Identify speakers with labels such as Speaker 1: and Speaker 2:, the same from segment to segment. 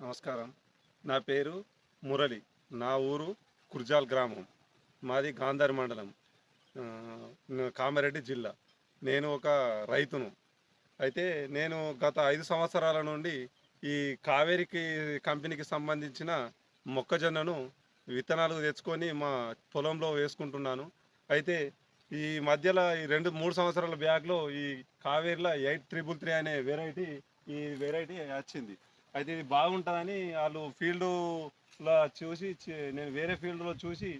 Speaker 1: నమస్కారం. నా పేరు మురళి. నా ఊరు కుర్జాల్ గ్రామం. మాది గాంధారి మండలం. కామారెడ్డి జిల్లా. నేను ఒక రైతును. అయితే నేను గత ఐదు సంవత్సరాల నుండి ఈ కావేరికి కంపెనీకి సంబంధించిన మొక్కజొన్నను విత్తనాలు తెచ్చుకొని మా పొలంలో వేసుకుంటున్నాను. అయితే ఈ మధ్యలో ఈ రెండు మూడు సంవత్సరాల బ్యాగ్లో ఈ కావేరిలో ఎయిట్ త్రిబుల్ త్రీ అనే వెరైటీ ఈ వెరైటీ వచ్చింది. అయితే ఇది బాగుంటుందని వాళ్ళు ఫీల్డ్లో చూసి నేను వేరే ఫీల్డ్లో చూసి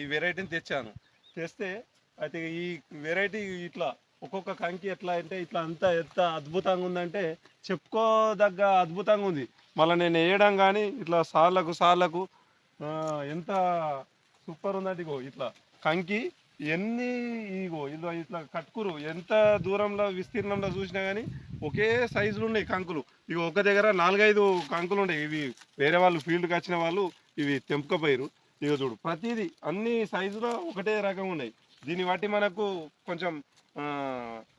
Speaker 1: ఈ వెరైటీని తెచ్చాను. తెస్తే అయితే ఈ వెరైటీ ఇట్లా ఒక్కొక్క కంకి ఎట్లా అంటే ఇట్లా అంత ఎంత అద్భుతంగా ఉందంటే చెప్పుకోదగ్గ అద్భుతంగా ఉంది. మళ్ళీ నేను వేయడం కానీ ఇట్లా సార్లకు సార్లకు ఎంత సూపర్ ఉందంటే ఇగో ఇట్లా కంకి ఎన్ని ఇగో ఇలా ఇట్లా కట్టుకురు ఎంత దూరంలో విస్తీర్ణంలో చూసినా కానీ ఒకే సైజులు ఉన్నాయి కంకులు. ఇవి ఒక దగ్గర నాలుగైదు కంకులు ఉన్నాయి. ఇవి వేరే వాళ్ళు ఫీల్డ్కి వచ్చిన వాళ్ళు ఇవి తెంపుకపోయారు ఇక చూడు ప్రతిదీ అన్ని సైజులో ఒకటే రకం ఉన్నాయి. దీన్ని బట్టి మనకు కొంచెం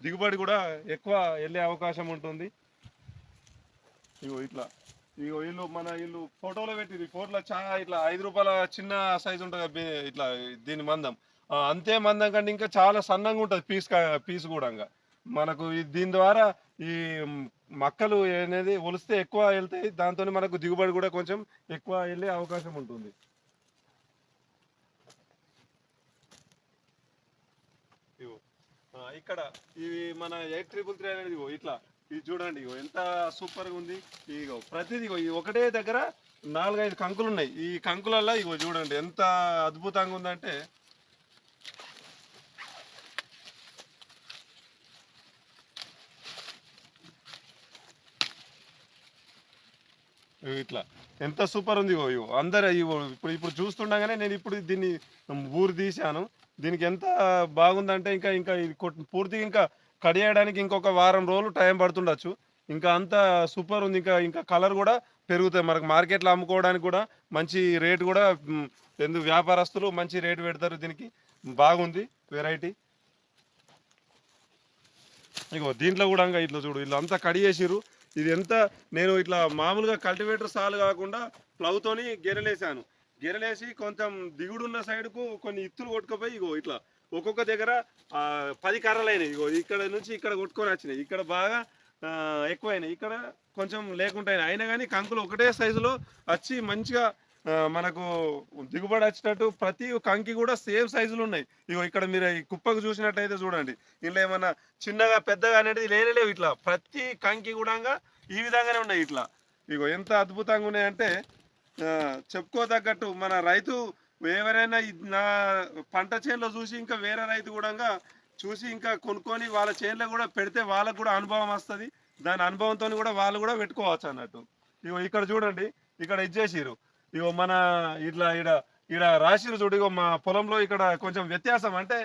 Speaker 1: దిగుబడి కూడా ఎక్కువ వెళ్ళే అవకాశం ఉంటుంది. ఇగో ఇట్లా. ఇగో వీళ్ళు మన వీళ్ళు ఫోటోలో పెట్టింది ఫోటోలో చాలా ఇట్లా ఐదు రూపాయల చిన్న సైజు ఉంటుంది ఇట్లా దీని మందం. అంతే మందం కంటే ఇంకా చాలా సన్నంగా ఉంటుంది పీస్ పీస్ కూడా ఇంకా. మనకు దీని ద్వారా ఈ మక్కలు అనేది ఒలిస్తే ఎక్కువ వెళ్తాయి. దాంతో మనకు దిగుబడి కూడా కొంచెం ఎక్కువ వెళ్ళే అవకాశం ఉంటుంది. ఇగో ఇక్కడ ఇవి మన ఎయిట్ ట్రిపుల్ త్రీ అనేది ఇట్లా ఇది చూడండి ఇగో ఎంత సూపర్గా ఉంది. ఇగో ప్రతిదీ ఇగో ఈ ఒకటే దగ్గర నాలుగైదు కంకులు ఉన్నాయి. ఈ కంకులల్లో ఇగో చూడండి ఎంత అద్భుతంగా ఉందంటే ఇట్లా. ఎంత సూపర్ ఉంది ఇగో అందరు ఇగో ఇప్పుడు ఇప్పుడు చూస్తుండగానే నేను ఇప్పుడు దీన్ని ఊరు తీశాను. దీనికి ఎంత బాగుందంటే ఇంకా ఇంకా ఇది పూర్తిగా ఇంకా కడియడానికి ఇంకొక వారం రోజులు టైం పడుతుండొచ్చు. ఇంకా అంత సూపర్ ఉంది. ఇంకా ఇంకా కలర్ కూడా పెరుగుతాయి. మనకు మార్కెట్లో అమ్ముకోవడానికి కూడా మంచి రేటు కూడా ఎందుకు వ్యాపారస్తులు మంచి రేటు పెడతారు దీనికి. బాగుంది వెరైటీ. ఇగో దీంట్లో కూడా ఇంకా ఇట్లా చూడు. ఇట్లా అంతా కడిగేసిర్రు. ఇది ఎంత నేను ఇట్లా మామూలుగా కల్టివేటర్ సాలు కాకుండా ప్లవ్తోని గెరలేసాను గెరలేసి కొంచెం దిగుడున్న సైడ్కు కొన్ని ఇత్తులు కొట్టుకుపోయి ఇగో ఇట్లా ఒక్కొక్క దగ్గర పది కర్రలు ఇగో ఇక్కడ నుంచి ఇక్కడ కొట్టుకొని వచ్చినాయి. ఇక్కడ బాగా ఎక్కువైనాయి. ఇక్కడ కొంచెం లేకుండా అయినా కానీ కంకులు ఒకటే సైజులో వచ్చి మంచిగా మనకు దిగుబడి వచ్చినట్టు ప్రతి కంకి కూడా సేమ్ సైజులు ఉన్నాయి. ఇగో ఇక్కడ మీరు ఈ కుప్పకు చూసినట్టయితే చూడండి. ఇలా ఏమన్నా చిన్నగా పెద్దగా అనేది లేనేలేవు ఇట్లా. ప్రతి కంకి కూడా ఈ విధంగానే ఉన్నాయి ఇట్లా. ఇగో ఎంత అద్భుతంగా ఉన్నాయంటే చెప్పుకోదగ్గట్టు మన రైతు ఎవరైనా నా పంట చేనులో చూసి ఇంకా వేరే రైతు కూడా చూసి ఇంకా కొనుక్కొని వాళ్ళ చేనులో కూడా పెడితే వాళ్ళకు కూడా అనుభవం వస్తుంది. దాని అనుభవంతో కూడా వాళ్ళు కూడా పెట్టుకోవచ్చు అన్నట్టు. ఇగో ఇక్కడ చూడండి. ఇక్కడ ఇచ్చేసిరు ఇగో మన ఇట్లా ఈడ ఈడ రాసిరు చూడు ఇగో మా పొలంలో ఇక్కడ కొంచెం వ్యత్యాసం. అంటే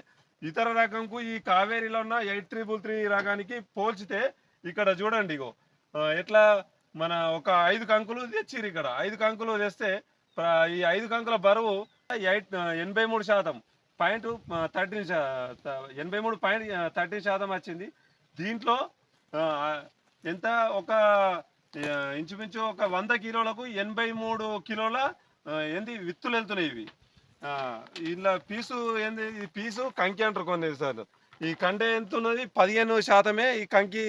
Speaker 1: ఇతర రకంకు ఈ కావేరీలో ఉన్న ఎయిట్ ట్రిపుల్ త్రీ రకానికి పోల్చితే ఇక్కడ చూడండి ఇగో ఎట్లా మన ఒక ఐదు కంకులు తెచ్చిరు ఇక్కడ. ఐదు కంకులు తెస్తే ఈ ఐదు కంకుల బరువు ఎయిట్ ఎనభై మూడు శాతం. పాయింట్ థర్టీన్ ఎనభై మూడు పాయింట్ థర్టీన్ శాతం వచ్చింది. దీంట్లో ఆ, ఎంత ఒక ఇంచుమించు ఒక వంద కిలోలకు ఎనభై మూడు కిలోల ఏంది విత్తులు వెళ్తున్నాయి ఇవి. ఆ, ఇలా పీసు ఏంది ఈ పీసు కంకి అంటారు కొన్నిసార్లు ఈ కండె ఎంత ఉన్నది? పదిహేను శాతమే ఈ కంకి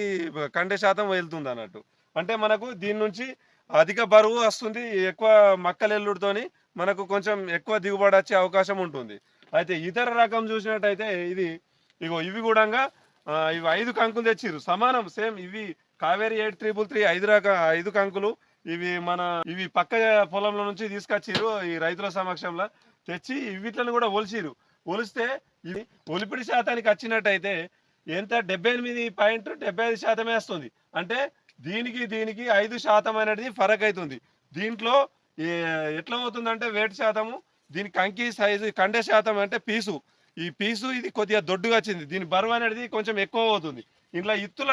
Speaker 1: కండె శాతం వెళ్తుంది అన్నట్టు. అంటే మనకు దీని నుంచి అధిక బరువు వస్తుంది ఎక్కువ మక్కలెల్లుడితోని మనకు కొంచెం ఎక్కువ దిగుబడి వచ్చే అవకాశం ఉంటుంది. అయితే ఇతర రకం చూసినట్టయితే ఇది ఇగో ఇవి కూడా ఇవి ఐదు కంకులు తెచ్చిర్రు. సమానం సేమ్ ఇవి కావేరి ఎయిట్ త్రిబుల్ త్రీ ఐదు రక ఐదు కంకులు. ఇవి మన ఇవి పక్క పొలంలో నుంచి తీసుకొచ్చిర్రు ఈ రైతుల సమక్షంలో. తెచ్చి వీటిని కూడా ఒలిచిరు ఒలిస్తే ఇది ఒలిపిడి శాతానికి వచ్చినట్టయితే ఎంత? డెబ్బై ఎనిమిది పాయింట్ డెబ్బై ఐదు శాతమే వస్తుంది. అంటే దీనికి దీనికి ఐదు శాతం అనేది ఫరక్ అవుతుంది దీంట్లో ఎట్లా అవుతుందంటే వేటి శాతము దీని కంకి సైజు కండె శాతం అంటే పీసు. ఈ పీసు ఇది కొద్దిగా దొడ్డుగా వచ్చింది. దీని బరువు అనేది కొంచెం ఎక్కువ అవుతుంది. ఇంట్లో ఇత్తుల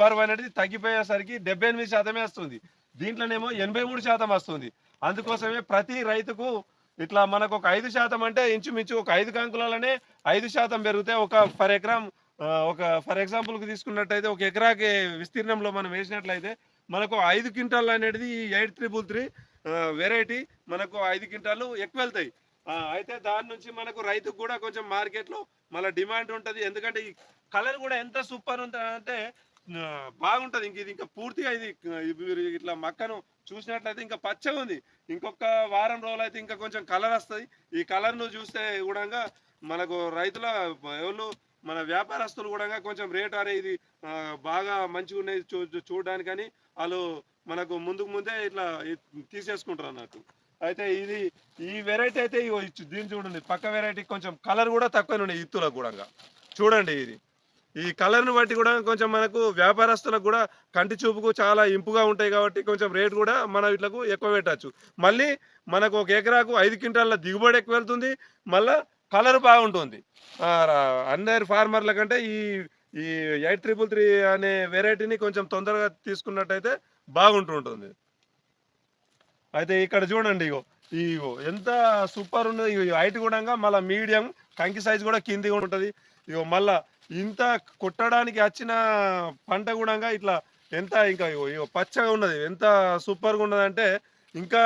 Speaker 1: బరువు అనేది తగ్గిపోయేసరికి డెబ్బై ఎనిమిది శాతమే వస్తుంది. దీంట్లోనేమో ఎనభై మూడు శాతం వస్తుంది. అందుకోసమే ప్రతి రైతుకు ఇట్లా మనకు ఒక ఐదు శాతం అంటే ఇంచుమించు ఒక ఐదు కంకులలోనే ఐదు శాతం పెరిగితే ఒక ఫర్ ఎకరం ఒక ఫర్ ఎగ్జాంపుల్కి తీసుకున్నట్టయితే ఒక ఎకరాకి విస్తీర్ణంలో మనం వేసినట్లయితే మనకు ఐదు క్వింటాల్ అనేది ఎయిట్ త్రిబుల్ త్రీ వెరైటీ మనకు ఐదు క్వింటాలు ఎక్కువ వెళ్తాయి అయితే దాని నుంచి మనకు రైతుకు కూడా కొంచెం మార్కెట్లో మళ్ళీ డిమాండ్ ఉంటుంది. ఎందుకంటే ఈ కలర్ కూడా ఎంత సూపర్ ఉంటుంది అంటే బాగుంటుంది. ఇంక ఇది ఇంకా పూర్తిగా ఇది మీరు ఇట్లా మక్కను చూసినట్లయితే ఇంకా పచ్చగా ఉంది. ఇంకొక వారం రోజులు అయితే ఇంకా కొంచెం కలర్ వస్తుంది. ఈ కలర్ను చూస్తే కూడా మనకు రైతుల ఎవరు మన వ్యాపారస్తులు కూడా కొంచెం రేట్ అరే ఇది బాగా మంచిగా ఉన్నాయి చూ చూడడానికని వాళ్ళు మనకు ముందుకు ముందే ఇట్లా తీసేసుకుంటారు అన్నట్టు. అయితే ఇది ఈ వెరైటీ అయితే ఇగో దీన్ని చూడండి పక్క వెరైటీ కొంచెం కలర్ కూడా తక్కువ ఉన్నాయి ఇత్తులకు కూడా చూడండి ఇది. ఈ కలర్ను బట్టి కూడా కొంచెం మనకు వ్యాపారస్తులకు కూడా కంటి చూపుకు చాలా ఇంపుగా ఉంటాయి కాబట్టి కొంచెం రేట్ కూడా మనం వీటికి ఎక్కువ పెట్టచ్చు. మళ్ళీ మనకు ఒక ఎకరాకు ఐదు క్వింటాల దిగుబడి ఎక్కువ వెళ్తుంది మళ్ళా కలర్ బాగుంటుంది. అందరి ఫార్మర్ల కంటే ఈ ఈ ఎయిట్ త్రిపుల్ త్రీ అనే వెరైటీని కొంచెం తొందరగా తీసుకున్నట్టయితే బాగుంటుంటుంది. అయితే ఇక్కడ చూడండి ఇగో ఇగో ఎంత సూపర్ ఉన్నది. ఇగో హైట్ కూడా మళ్ళీ మీడియం కంకి సైజ్ కూడా కింది కూడా ఉంటుంది. ఇగో మళ్ళా ఇంత కొట్టడానికి వచ్చిన పంట కూడా ఇట్లా ఎంత ఇంకా ఇగో ఇగో పచ్చగా ఉన్నది. ఎంత సూపర్గా ఉన్నది అంటే ఇంకా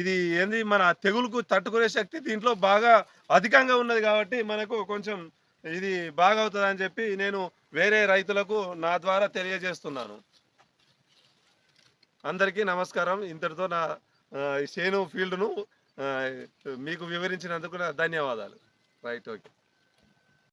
Speaker 1: ఇది ఏంది మన తెగులుకు తట్టుకునే శక్తి దీంట్లో బాగా అధికంగా ఉన్నది కాబట్టి మనకు కొంచెం ఇది బాగా అవుతుంది అని చెప్పి నేను వేరే రైతులకు నా ద్వారా తెలియజేస్తున్నాను. అందరికీ నమస్కారం. ఇంతటితో నా చేను ఫీల్డ్ను ఆ, మీకు వివరించినందుకు ధన్యవాదాలు. Right okay.